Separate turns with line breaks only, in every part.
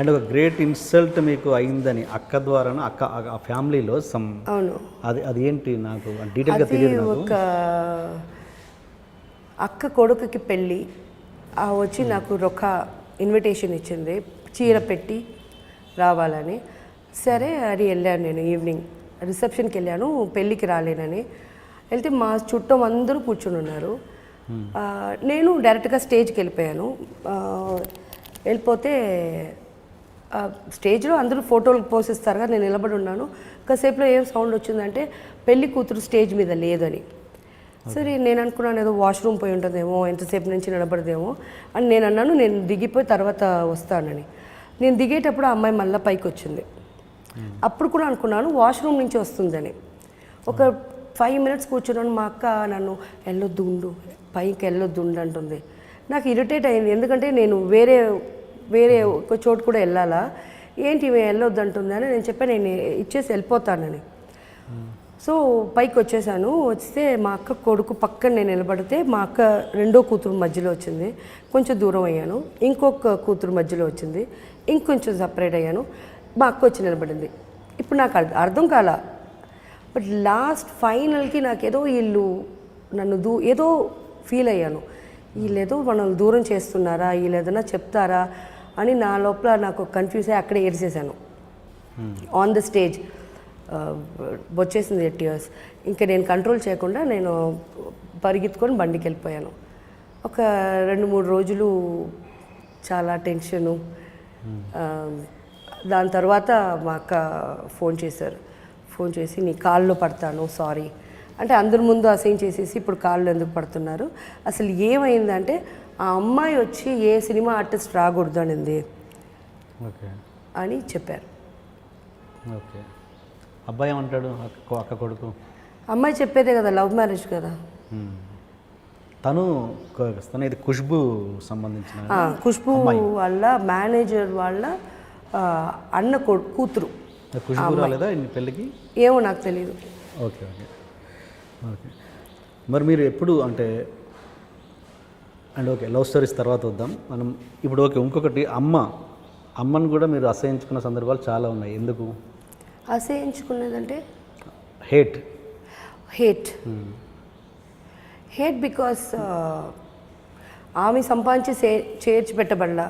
And ఒక great insult మీకు అయిందని అక్క ద్వారా అక్క ఫ్యామిలీలో సమ్
అవును.
అది అది ఏంటి నాకు? డీటెయిల్గా తెలియదు
ఒక అక్క కొడుకుకి పెళ్ళి. ఆ వచ్చి నాకు ఒక ఇన్విటేషన్ ఇచ్చింది. చీర పెట్టి రావాలని. సరే అది వెళ్ళాను నేను ఈవినింగ్ రిసెప్షన్కి వెళ్ళాను పెళ్ళికి రాలేనని. వెళ్తే మా చుట్టూ అందరూ కూర్చుని ఉన్నారు. ఆ, నేను డైరెక్ట్గా స్టేజ్కి వెళ్ళిపోయాను. వెళ్ళిపోతే స్టేజ్లో అందరూ ఫోటోలు పోసిస్తారు కదా నేను నిలబడి ఉన్నాను. కాసేపులో ఏం సౌండ్ వచ్చిందంటే పెళ్ళి కూతురు స్టేజ్ మీద లేదని. సరే నేను అనుకున్నాను ఏదో వాష్రూమ్ పోయి ఉంటుందేమో ఎంతసేపు నుంచి నిలబడదేమో. అని నేను అన్నాను నేను దిగిపోయి తర్వాత వస్తానని. నేను దిగేటప్పుడు ఆ అమ్మాయి మళ్ళీ పైకి వచ్చింది. అప్పుడు కూడా అనుకున్నాను వాష్రూమ్ నుంచి వస్తుందని. ఒక ఫైవ్ మినిట్స్ కూర్చున్నాను మా అక్క నన్ను వెళ్ళొద్దు ఉండు పైకి వెళ్ళొద్దు ఉండు అంటుంది. నాకు ఇరిటేట్ అయింది ఎందుకంటే నేను వేరే వేరే ఒక చోటు కూడా వెళ్ళాలా? ఏంటి ఈమె వెళ్ళొద్దు అంటుందని నేను చెప్పాను నేను ఇచ్చేసి వెళ్ళిపోతానని. సో పైకి వచ్చేసాను. వస్తే మా అక్క కొడుకు పక్కన నేను నిలబడితే మా అక్క రెండో కూతురు మధ్యలో వచ్చింది. కొంచెం దూరం అయ్యాను. ఇంకొక కూతురు మధ్యలో వచ్చింది. ఇంకొంచెం సపరేట్ అయ్యాను. మా అక్క వచ్చి నిలబడింది. ఇప్పుడు నాకు అర్థం అర్థం కాల. బట్ లాస్ట్ ఫైనల్కి నాకు ఏదో వీళ్ళు నన్ను దూ ఏదో ఫీల్ అయ్యాను. వీళ్ళు ఏదో మనల్ని దూరం చేస్తున్నారా? వీళ్ళు ఏదైనా చెప్తారా? అని నా లోపల నాకు కన్ఫ్యూజ్ అయ్యి అక్కడే ఏడ్చేసాను ఆన్ ద స్టేజ్ వచ్చేసింది టీయర్స్ ఇంకా నేను కంట్రోల్ చేయకుండా నేను పరిగెత్తుకొని బండికి వెళ్ళిపోయాను. ఒక రెండు మూడు రోజులు చాలా టెన్షను దాని తర్వాత మా అక్క ఫోన్ చేశారు. ఫోన్ చేసి నీ కాల్లో పడతాను సారీ అంటే అందరి ముందు అసైన్ చేసేసి ఇప్పుడు కాళ్ళు ఎందుకు పడుతున్నారు? అసలు ఏమైందంటే ఆ అమ్మాయి వచ్చి ఏ సినిమా ఆర్టిస్ట్ రాకూడదు అనింది.
ఓకే.
అని చెప్పారు.
ఓకే. అబ్బాయి ఏమంటాడు? అక్క కొడుకు?
అమ్మాయి చెప్పేదే కదా లవ్ మ్యారేజ్ కదా.
తను తను ఇది ఖుష్బు సంబంధించిన
ఖుష్బు వాళ్ళ మేనేజర్ వాళ్ళ అన్న కొడు కూతురు.
ఖుష్బు రాలేదా పెళ్ళికి?
ఏమో నాకు తెలియదు
ఓకే ఓకే. ఓకే. మరి మీరు ఎప్పుడు అంటే అండ్ ఓకే లవ్ స్టోరీస్ తర్వాత వద్దాం. మనం ఇప్పుడు ఓకే ఇంకొకటి అమ్మ. అమ్మను కూడా మీరు అసహించుకున్న సందర్భాలు చాలా ఉన్నాయి. ఎందుకు?
అసహించుకున్నదంటే?
హేట్.
హేట్. హేట్ బికాస్ ఆమె సంపాదించి సే చేర్చి పెట్టబడాల.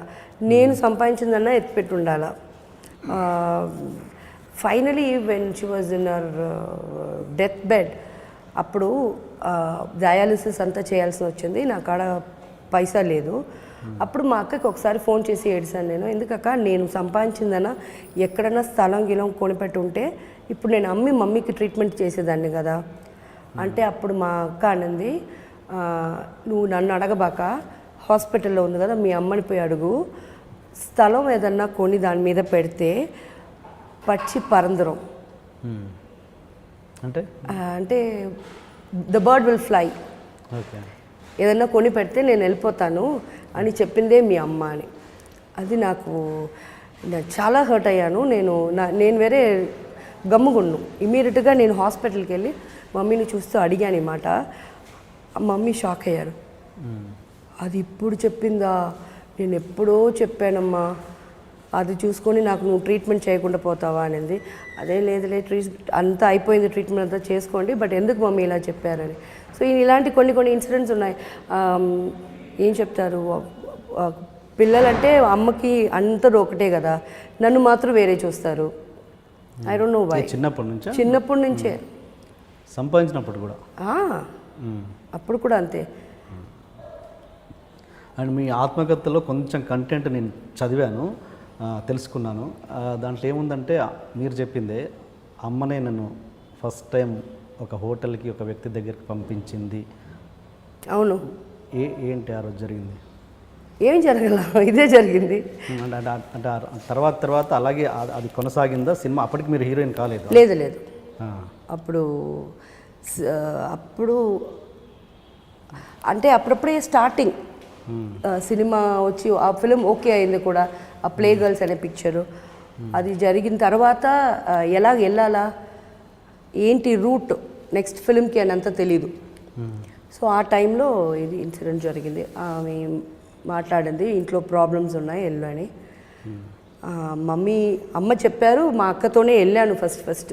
నేను సంపాదించిందన్నా ఎత్తిపెట్టి ఉండాల finally when she was in our death bed అప్పుడు డయాలిసిస్ అంతా చేయాల్సి వచ్చింది. నా కాడ పైసా లేదు. అప్పుడు మా అక్కకి ఒకసారి ఫోన్ చేసి ఏడిసాను నేను. ఎందుకక్క నేను సంపాదించిందనా ఎక్కడన్నా స్థలం గిలం కొనిపెట్టి ఉంటే ఇప్పుడు నేను అమ్మి మమ్మీకి ట్రీట్మెంట్ చేసేదాన్ని కదా. అంటే అప్పుడు మా అక్క అనింది నువ్వు నన్ను అడగబాక హాస్పిటల్లో ఉంది కదా మీ అమ్మని పోయి అడుగు. స్థలం ఏదన్నా కొని దాని మీద పెడితే పచ్చి పరందరం.
అంటే?
అంటే the bird will fly
okay.
ఏదన్నా కొని పెడితే నేను వెళ్ళిపోతాను అని చెప్పిందే మీ అమ్మ అని. అది నాకు చాలా హర్ట్ అయ్యాను. నేను నా నేను వేరే గమ్ముగున్ను ఇమీడియట్గా నేను హాస్పిటల్కి వెళ్ళి మమ్మీని చూస్తూ అడిగాను ఈ మాట. మమ్మీ షాక్ అయ్యారు. అది ఇప్పుడు చెప్పిందా? నేను ఎప్పుడో చెప్పానమ్మా. అది చూసుకొని నాకు నువ్వు ట్రీట్మెంట్ చేయకుండా పోతావా అనింది. అదే లేదులే ట్రీట్ అంతా అయిపోయింది ట్రీట్మెంట్ అంతా చేసుకోండి బట్ ఎందుకు మమ్మీ ఇలా చెప్పారని. సో ఇలాంటి కొన్ని కొన్ని ఇన్సిడెంట్స్ ఉన్నాయి. ఏం చెప్తారు? పిల్లలంటే అమ్మకి అందరూ ఒకటే కదా. నన్ను మాత్రం వేరే చూస్తారు. ఐ డోంట్ నో వై
చిన్నప్పటి నుంచా?
చిన్నప్పటి నుంచే.
సంపాదించినప్పుడు కూడా.
అప్పుడు కూడా అంతే.
అండ్ మీ ఆత్మకథలో కొంచెం కంటెంట్ నేను చదివాను. తెలుసుకున్నాను. దాంట్లో ఏముందంటే మీరు చెప్పిందే అమ్మనే నన్ను ఫస్ట్ టైం ఒక హోటల్కి ఒక వ్యక్తి దగ్గరికి పంపించింది.
అవును.
ఏ ఏంటి ఆ రోజు జరిగింది?
ఏం జరగల? ఇదే జరిగింది.
అంటే తర్వాత తర్వాత అలాగే అది కొనసాగిందా? సినిమా అప్పటికి మీరు హీరోయిన్ కాలేదు?
లేదు లేదు. అప్పుడు అప్పుడు అంటే అప్పుడప్పుడే స్టార్టింగ్. సినిమా వచ్చి ఆ ఫిలిం ఓకే అయింది కూడా. ఆ ప్లే గర్ల్స్ అనే పిక్చరు అది జరిగిన తర్వాత ఎలా వెళ్ళాలా? ఏంటి రూట్? నెక్స్ట్ ఫిలింకి అని అంతా తెలీదు. సో ఆ టైంలో ఇది ఇన్సిడెంట్ జరిగింది. ఆమె మాట్లాడింది ఇంట్లో ప్రాబ్లమ్స్ ఉన్నాయి వెళ్ళని అని. మమ్మీ అమ్మ చెప్పారు మా అక్కతోనే వెళ్ళాను ఫస్ట్ ఫస్ట్